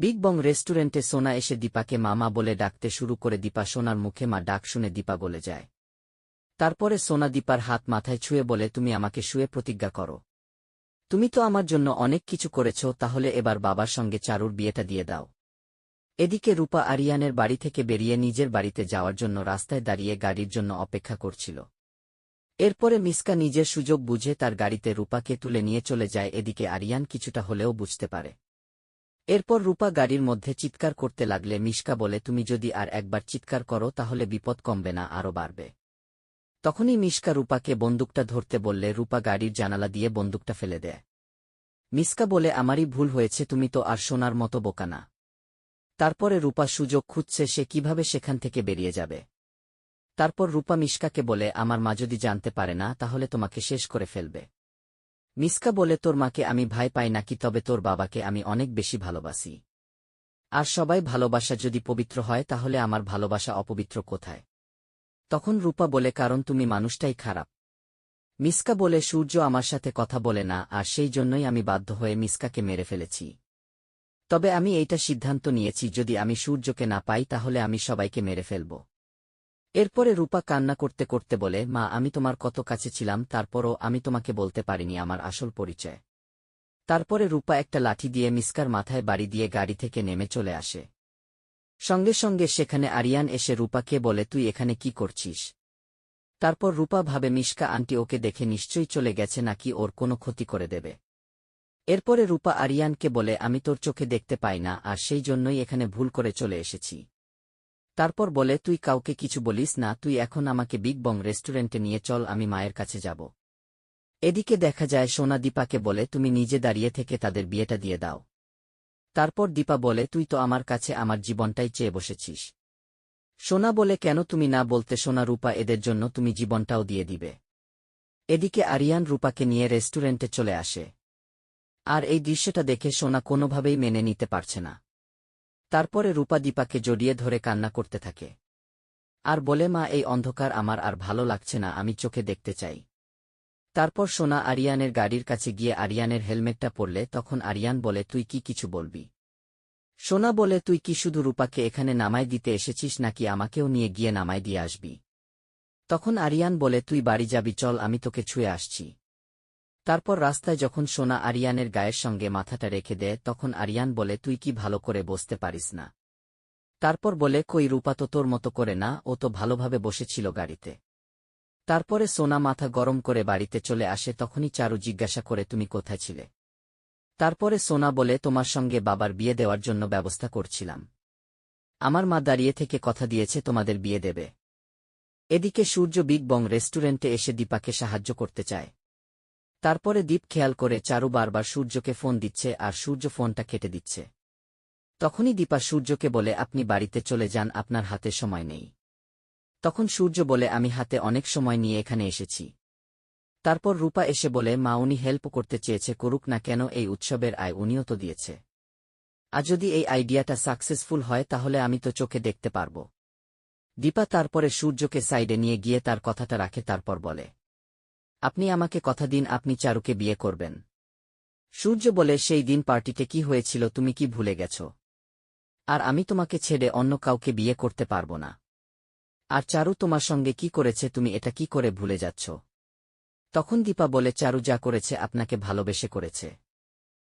Big বং রেস্টুরেন্টে সোনা এসে দীপাকে মামা বলে ডাকতে শুরু করে দীপা সোনার মুখে মা ডাক শুনে দীপা বলে যায়। তারপরে সোনা দীপার হাত মাথায় ছুঁয়ে বলে, তুমি আমাকে শুয়ে প্রতিজ্ঞা করো। তুমি তো আমার জন্য অনেক কিছু করেছ, তাহলে এবার বাবার সঙ্গে চারুর বিয়েটা দিয়ে দাও। এদিকে রূপা আরিয়ানের বাড়ি থেকে বেরিয়ে নিজের বাড়িতে যাওয়ার জন্য রাস্তায় দাঁড়িয়ে গাড়ির জন্য অপেক্ষা করছিল। এরপরে মিসকা নিজের সুযোগ বুঝে তার গাড়িতে রূপাকে তুলে নিয়ে চলে যায়, এদিকে আরিয়ান কিছুটা হলেও বুঝতে পারে। এরপর রূপা গাড়ির মধ্যে চিৎকার করতে লাগলে মিশকা বলে, তুমি যদি আর একবার চিৎকার করো, তাহলে বিপদ কমবে না আরও বাড়বে। তখনই মিশকা রূপাকে বন্দুকটা ধরতে বললে, রূপা গাড়ির জানালা দিয়ে বন্দুকটা ফেলে দেয় মিসকা বলে, আমারই ভুল হয়েছে, তুমি তো আর সোনার মতো বোকা না। তারপরে রূপা সুযোগ খুঁজছে, সে কীভাবে সেখান থেকে বেরিয়ে যাবে। তারপর রূপা মিশকাকে বলে, আমার মা যদি জানতে পারে না, তাহলে তোমাকে শেষ করে ফেলবে। মিসকা বলে, তোর মাকে আমি ভাই পাই নাকি, তবে তোর বাবাকে আমি অনেক বেশি ভালোবাসি। আর সবাই ভালোবাসা যদি পবিত্র হয়, তাহলে আমার ভালোবাসা অপবিত্র কোথায়? তখন রূপা বলে, কারণ তুমি মানুষটাই খারাপ। মিসকা বলে, সূর্য আমার সাথে কথা বলে না, আর সেই জন্যই আমি বাধ্য হয়ে মিসকাকে মেরে ফেলেছি। তবে আমি এইটা সিদ্ধান্ত নিয়েছি, যদি আমি সূর্যকে না পাই, তাহলে আমি সবাইকে মেরে ফেলব। এরপরে রূপা কান্না করতে করতে বলে, মা, আমি তোমার কত কাছে ছিলাম, তারপরও আমি তোমাকে বলতে পারিনি আমার আসল পরিচয়। তারপরে রূপা একটা লাঠি দিয়ে মিসকার মাথায় বাড়ি দিয়ে গাড়ি থেকে নেমে চলে আসে। সঙ্গে সঙ্গে সেখানে আরিয়ান এসে রূপাকে বলে, তুই এখানে কি করছিস? তারপর রূপা ভাবে মিশকা আন্টি ওকে দেখে নিশ্চয়ই চলে গেছে নাকি ওর কোনো ক্ষতি করে দেবে? এরপরে রূপা আরিয়ানকে বলে, আমি তোর চোখে দেখতে পাই না, আর সেই জন্যই এখানে ভুল করে চলে এসেছি। তারপর বলে, তুই কাউকে কিছু বলিস না, তুই এখন আমাকে বিগ বং রেস্টুরেন্টে নিয়ে চল, আমি মায়ের কাছে যাব। এদিকে দেখা যায় সোনা দীপাকে বলে, তুমি নিজে দাঁড়িয়ে থেকে তাদের বিয়েটা দিয়ে দাও। তারপর দীপা বলে, তুই তো আমার কাছে আমার জীবনটাই চেয়ে বসেছিস। সোনা বলে, কেন তুমি না বলতে সোনা রূপা এদের জন্য তুমি জীবনটাও দিয়ে দিবে? এদিকে আরিয়ান রূপাকে নিয়ে রেস্টুরেন্টে চলে আসে। আর এই দৃশ্যটা দেখে সোনা কোনোভাবেই মেনে নিতে পারছে না। তারপরে রূপা দীপাকে জড়িয়ে ধরে কান্না করতে থাকে। আর বলে, মা, এই অন্ধকার আমার আর ভালো লাগছে না, আমি চোখে দেখতে চাই। তারপর সোনা আরিয়ানের গাড়ির কাছে গিয়ে আরিয়ানের হেলমেটটা পরলে, তখন আরিয়ান বলে, তুই কি কিছু বলবি? সোনা বলে, তুই কি শুধু রূপাকে এখানে নামাই দিতে এসেছিস, নাকি আমাকেও নিয়ে গিয়ে নামাই দিয়ে আসবি? তখন আরিয়ান বলে, তুই বাড়ি যাবি, চল, আমি তোকে ছুঁয়ে আসছি। তারপর রাস্তায় যখন সোনা আরিয়ানের গায়ের সঙ্গে মাথাটা রেখে দেয়, তখন আরিয়ান বলে, তুই কি ভালো করে বসতে পারিস না? তারপর বলে, কই রূপা তো তোর মতো করে না, ও তো ভালোভাবে বসেছিল গাড়িতে। তারপরে সোনা মাথা গরম করে বাড়িতে চলে আসে, তখনই চারু জিজ্ঞাসা করে, তুমি কোথায় ছিলে? তারপরে সোনা বলে, তোমার সঙ্গে বাবার বিয়ে দেওয়ার জন্য ব্যবস্থা করছিলাম। আমার মা দাঁড়িয়ে থেকে কথা দিয়েছে, তোমাদের বিয়ে দেবে। এদিকে সূর্য বিগ বং রেস্টুরেন্টে এসে দীপাকে সাহায্য করতে চায়। তারপরে দীপ খেয়াল করে চারু বারবার সূর্যকে ফোন দিচ্ছে আর সূর্য ফোনটা কেটে দিচ্ছে। তখনই দীপা সূর্যকে বলে, আপনি বাড়িতে চলে যান, আপনার হাতে সময় নেই। তখন সূর্য বলে, আমি হাতে অনেক সময় নিয়ে এখানে এসেছি। তারপর রূপা এসে বলে, মা, উনি হেল্প করতে চেয়েছে, করুক না কেন, এই উৎসবের আয় উনিও তো দিয়েছে। আর যদি এই আইডিয়াটা সাকসেসফুল হয়, তাহলে আমি তো চোখে দেখতে পারব। দীপা তারপরে সূর্যকে সাইডে নিয়ে গিয়ে তার কথাটা রাখে, তারপর বলে আপনি আমাকে কথা দিন, আপনি চারুকে বিয়ে করবেন। সূর্য বলে, সেই দিন পার্টিতে কি হয়েছিল, তুমি কি ভুলে গেছ? আর আমি তোমাকে ছেড়ে অন্য কাউকে বিয়ে করতে পারব না। আর চারু তোমার সঙ্গে কি করেছে, তুমি এটা কি করে ভুলে যাচ্ছ? তখন দীপা বলে, চারু যা করেছে, আপনাকে ভালোবেসে করেছে।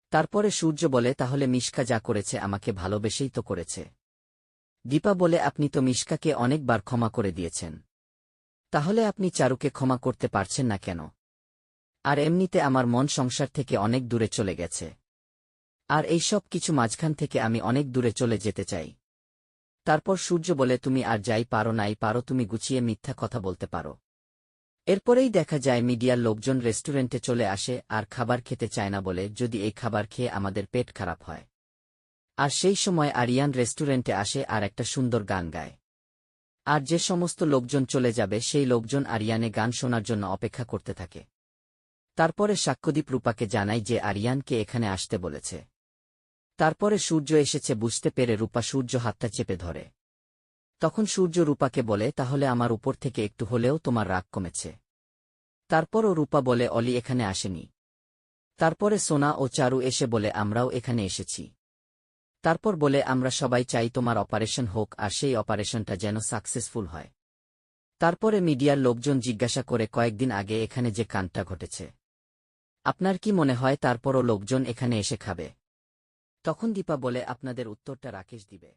তারপরে সূর্য বলে, তাহলে মিশকা যা করেছে, আমাকে ভালোবেসেই তো করেছে। দীপা বলে, আপনি তো মিশকাকে অনেকবার ক্ষমা করে দিয়েছেন। তাহলে আপনি চারুকে ক্ষমা করতে পারছেন না কেন? আর এমনিতে আমার মন সংসার থেকে অনেক দূরে চলে গেছে। আর এই সব কিছু মাঝখান থেকে আমি অনেক দূরে চলে যেতে চাই। তারপর সূর্য বলে, তুমি আর যাই পারো নাই পারো, তুমি গুছিয়ে মিথ্যা কথা বলতে পারো। এরপরেই দেখা যায় মিডিয়ার লোকজন রেস্টুরেন্টে চলে আসে, আর খাবার খেতে চায় না বলে, যদি এই খাবার খেয়ে আমাদের পেট খারাপ হয়। আর সেই সময় আরিয়ান রেস্টুরেন্টে আসে আর একটা সুন্দর গান গায়। আর যে সমস্ত লোকজন চলে যাবে, সেই লোকজন আরিয়ানে গান শোনার জন্য অপেক্ষা করতে থাকে। তারপরে সাক্ষ্যদীপ রূপাকে জানায় যে আরিয়ানকে এখানে আসতে বলেছে। তারপরে সূর্য এসেছে বুঝতে পেরে রূপা সূর্য হাতটা চেপে ধরে। তখন সূর্য রূপাকে বলে, তাহলে আমার উপর থেকে একটু হলেও তোমার রাগ কমেছে। তারপরও রূপা বলে, অলি এখানে আসেনি। তারপরে সোনা ও চারু এসে বলে, আমরাও এখানে এসেছি। তারপর বলে, আমরা সবাই চাই তোমার অপারেশন হোক আর সেই অপারেশনটা যেন সাকসেসফুল হয়। তারপরে মিডিয়ার লোকজন জিজ্ঞাসা করে, কয়েকদিন আগে এখানে যে কানটা ঘটেছে, আপনার কি মনে হয় তারপরও লোকজন এখানে এসে খাবে? তখন দীপা বলে, আপনাদের উত্তরটা রাকেশ দিবে।